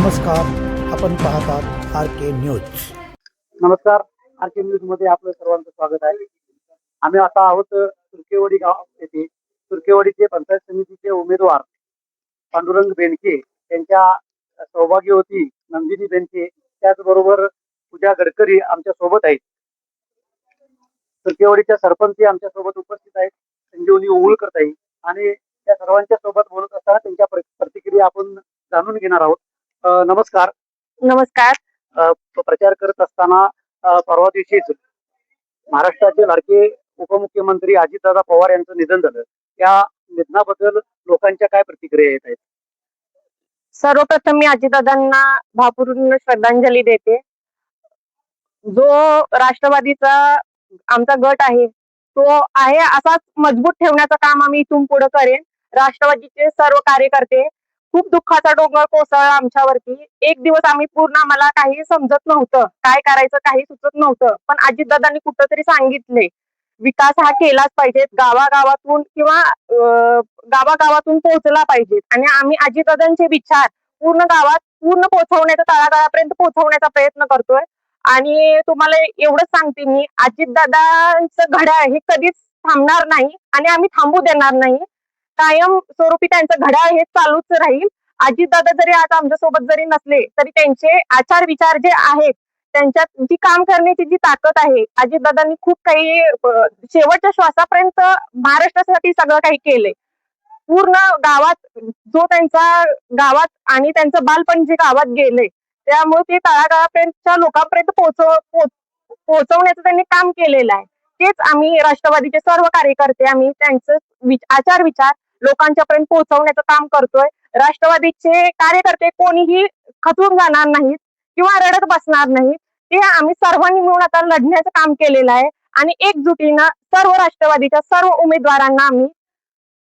नमस्कार आपण पाहतात आर के न्यूज. नमस्कार आरके न्यूजमध्ये आपलं सर्वांचं स्वागत आहे. आम्ही आता आहोत तुर्केवाडी गाव येथे. तुर्केवाडीचे पंचायत समितीचे उमेदवार पांडुरंग बेनके यांच्या होती नंदिनी बेनके. त्याचबरोबर पूजा गडकरी आमच्यासोबत आहेत. तुर्केवाडीच्या सरपंच आमच्यासोबत उपस्थित आहेत. संजीवनी ओवळकर ताई आणि त्या सर्वांच्या सोबत बोलत असताना त्यांच्या प्रतिक्रिया आपण जाणून घेणार आहोत. नमस्कार. नमस्कार. प्रचार करत असताना परवा दिवशीच महाराष्ट्राचे लाडके उपमुख्यमंत्री अजितदादा पवार यांचं निधन झालं. त्या निधनाबद्दल लोकांच्या काय प्रतिक्रिया येत आहेत? सर्वप्रथम मी अजितदादांना भावपूर्ण श्रद्धांजली देते. जो राष्ट्रवादीचा आमचा गट आहे तो आहे असाच मजबूत ठेवण्याचं काम आम्ही इथून पुढे करेन. राष्ट्रवादीचे सर्व कार्यकर्ते खूप दुःखाचा डोंगर कोसळला आमच्यावरती. एक दिवस आम्ही पूर्ण आम्हाला काही समजत नव्हतं. काय करायचं काही सुचत नव्हतं. पण अजितदादांनी कुठंतरी सांगितले विकास हा केलाच पाहिजे. गावागावातून किंवा गावागावातून पोहोचला पाहिजे. आणि आम्ही अजितदादांचे विचार पूर्ण गावात पूर्ण पोहोचवण्याचा तळागाळापर्यंत पोहोचवण्याचा प्रयत्न करतोय. आणि तुम्हाला एवढंच सांगते मी अजितदादांचं घड्याळ हे कधीच थांबणार नाही. आणि आम्ही थांबू देणार नाही. कायम स्वरूपी त्यांचं घड्याळ हे चालूच राहील. अजितदादा जरी आज आमच्यासोबत जरी नसले तरी त्यांचे आचार विचार जे आहेत त्यांच्यात जी काम करण्याची जी ताकद आहे अजितदादांनी खूप काही शेवटच्या श्वासापर्यंत महाराष्ट्रासाठी सगळं काही केलंय. पूर्ण गावात जो त्यांचा गावात आणि त्यांचं बालपण जे गावात गेले त्यामुळे ते तळागाळापर्यंतच्या लोकांपर्यंत पोहोचव पोहोचवण्याचं त्यांनी काम केलेलं आहे. तेच आम्ही राष्ट्रवादीचे सर्व कार्यकर्ते आम्ही त्यांचं आचार विचार लोकांच्यापर्यंत पोहोचवण्याचं काम करतोय. राष्ट्रवादीचे कार्यकर्ते कोणीही खचून जाणार नाहीत किंवा रडत बसणार नाहीत. ते आम्ही सर्वांनी मिळून आता लढण्याचं काम केलेलं आहे. आणि एकजुटीनं सर्व राष्ट्रवादीच्या सर्व उमेदवारांना आम्ही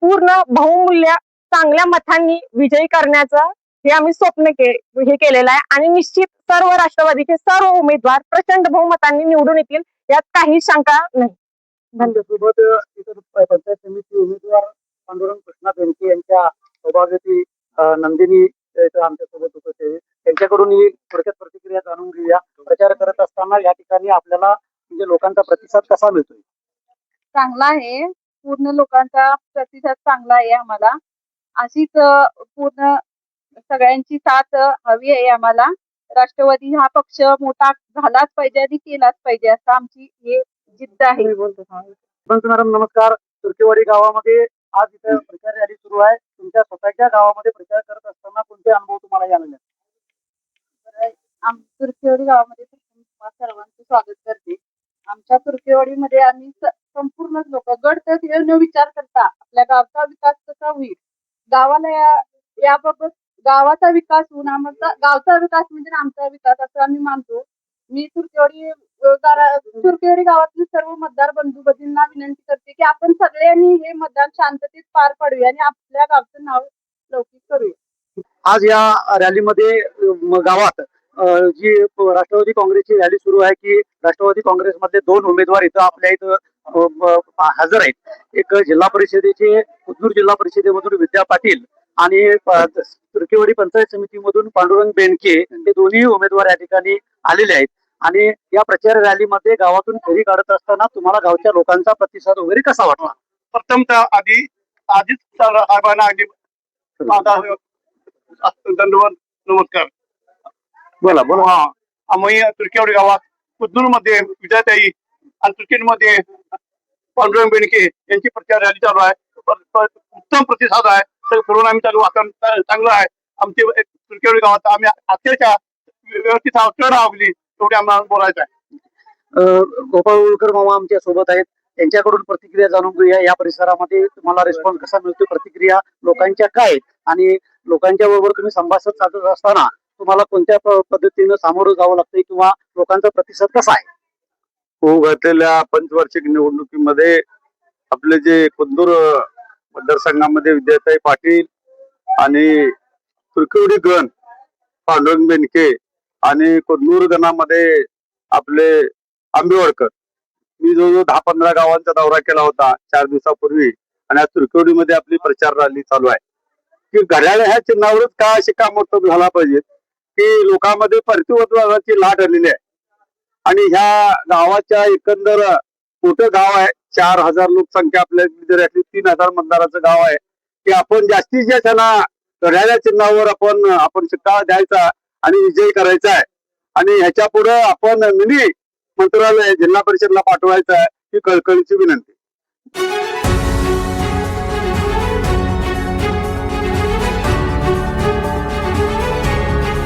पूर्ण बहुमूल्य चांगल्या मतांनी विजयी करण्याचं हे आम्ही स्वप्न के हे केलेलं आहे. आणि निश्चित सर्व राष्ट्रवादीचे सर्व उमेदवार प्रचंड बहुमतांनी निवडून येतील यात काही शंका नाही. आमच्यासोबत पांडुरंग कृष्णा बेनके यांच्या सौभाग्यवती अ, नंदिनी इथं आमच्यासोबत उपस्थित त्यांच्याकडून ही थोडक्यात प्रतिक्रिया जाणून घेऊया. प्रचार करत असताना या ठिकाणी आपल्याला म्हणजे लोकांचा प्रतिसाद कसा मिळतोय? चांगला आहे. पूर्ण लोकांचा प्रतिसाद चांगला आहे आम्हाला. अशीच पूर्ण सगळ्यांची साथ हवी आहे आम्हाला. राष्ट्रवादी हा पक्ष मोठा झालाच पाहिजे आणि केलाच पाहिजे असं आमची हे जिद्द आहे. मॅडम नमस्कार. तुर्केवाडी गावामध्ये आज इथे प्रचार रॅली सुरू आहे. तुमच्या स्वतःच्या गावामध्ये प्रचार करत असताना कोणते अनुभव तुम्हाला आलेले आहेत तुर्केवाडी गावामध्ये प्रथम सर्वांचं स्वागत करते. आमच्या तुर्केवाडीमध्ये आम्ही संपूर्ण लोक गट तर येऊन न विचार करता. आपल्या गावचा विकास कसा होईल? गावाला या- याबाबत गावाचा विकास होऊन आमचा गावचा विकास म्हणजे आमचा विकास असं आम्ही मानतो. मी तुर्केवाडी गारा- तुर्केवाडी गावातील सर्व मतदार बंधू भगिनींना विनंती करते की आपण सगळ्यांनी हे मतदान शांततेत पार पाडूया आणि आपल्या गावचं नाव लौकिक करूया. आज या रॅलीमध्ये गावात जी राष्ट्रवादी काँग्रेसची रॅली सुरू आहे की राष्ट्रवादी काँग्रेसमधले दोन उमेदवार इथं आपल्या इथं हजर आहेत. एक जिल्हा परिषदेचे उदूर जिल्हा परिषदेमधून विद्या पाटील आणि प- तुर्केवाडी पंचायत समितीमधून पांडुरंग बेनके हे दोन्ही उमेदवार या ठिकाणी आलेले आहेत. आणि या प्रचार रॅलीमध्ये गावातून फेरी काढत असताना तुम्हाला गावच्या लोकांचा प्रतिसाद वगैरे कसा वाटला? प्रथमतः आधी आधीच साहेबांना माझा दंडवत नमस्कार. बोला बोला. हा आम्ही तुर्कीवाडी गावात कुदनूरमध्ये विजयताई आणि तुर्कीन मध्ये पांडुरंग बेणके यांची प्रचार रॅली चालू आहे. उत्तम प्रतिसाद आहे. सगळं फिरून आम्ही चालू वातावरण चांगलं आहे. आमची तुर्कीवाडी गावात आम्ही अक्षरशः व्यवस्थित आवली तेवढे आम्हाला बोलायचं आहे. गोपाळ उळकर मामा आमच्यासोबत आहेत. त्यांच्याकडून प्रतिक्रिया जाणून घेऊया. या परिसरामध्ये तुम्हाला रिस्पॉन्स कसा मिळतो प्रतिक्रिया लोकांच्या काय? आणि लोकांच्या बरोबर तुम्ही संभाषण साधत असताना तुम्हाला कोणत्या प- पद्धतीनं सामोरं जावं लागतंय किंवा लोकांचा प्रतिसाद कसा आहे? होऊ घातलेल्या पंचवार्षिक निवडणुकीमध्ये आपले जे कुंदूर मतदारसंघामध्ये विद्याताई पाटील आणि तुर्कवडी गण पांडुरंग बेनके आणि कुंदूर गणामध्ये आपले आंबेवडकर. मी जवळजवळ दहा पंधरा गावांचा दौरा केला होता चार दिवसापूर्वी आणि आज तुर्कवडीमध्ये आपली प्रचार रॅली चालू आहे. की घड्याळ ह्या चिन्हावरच का शिक्कामोर्तब झाला पाहिजे की लोकांमध्ये प्रतिवत्वाची लाट आलेली आहे. आणि ह्या गावाच्या एकंदर मोठं गाव आहे चार हजार लोकसंख्या आपल्या विदर्भातली तीन हजार मतदाराचं गाव आहे. की आपण जास्तीत जास्त त्यांना घड्याळ्या चिन्हावर आपण आपण शिक्का द्यायचा आणि विजय करायचा आहे. आणि ह्याच्या पुढे आपण मिनी मंत्रालय जिल्हा परिषदला पाठवायचं आहे ही कळकळीची विनंती.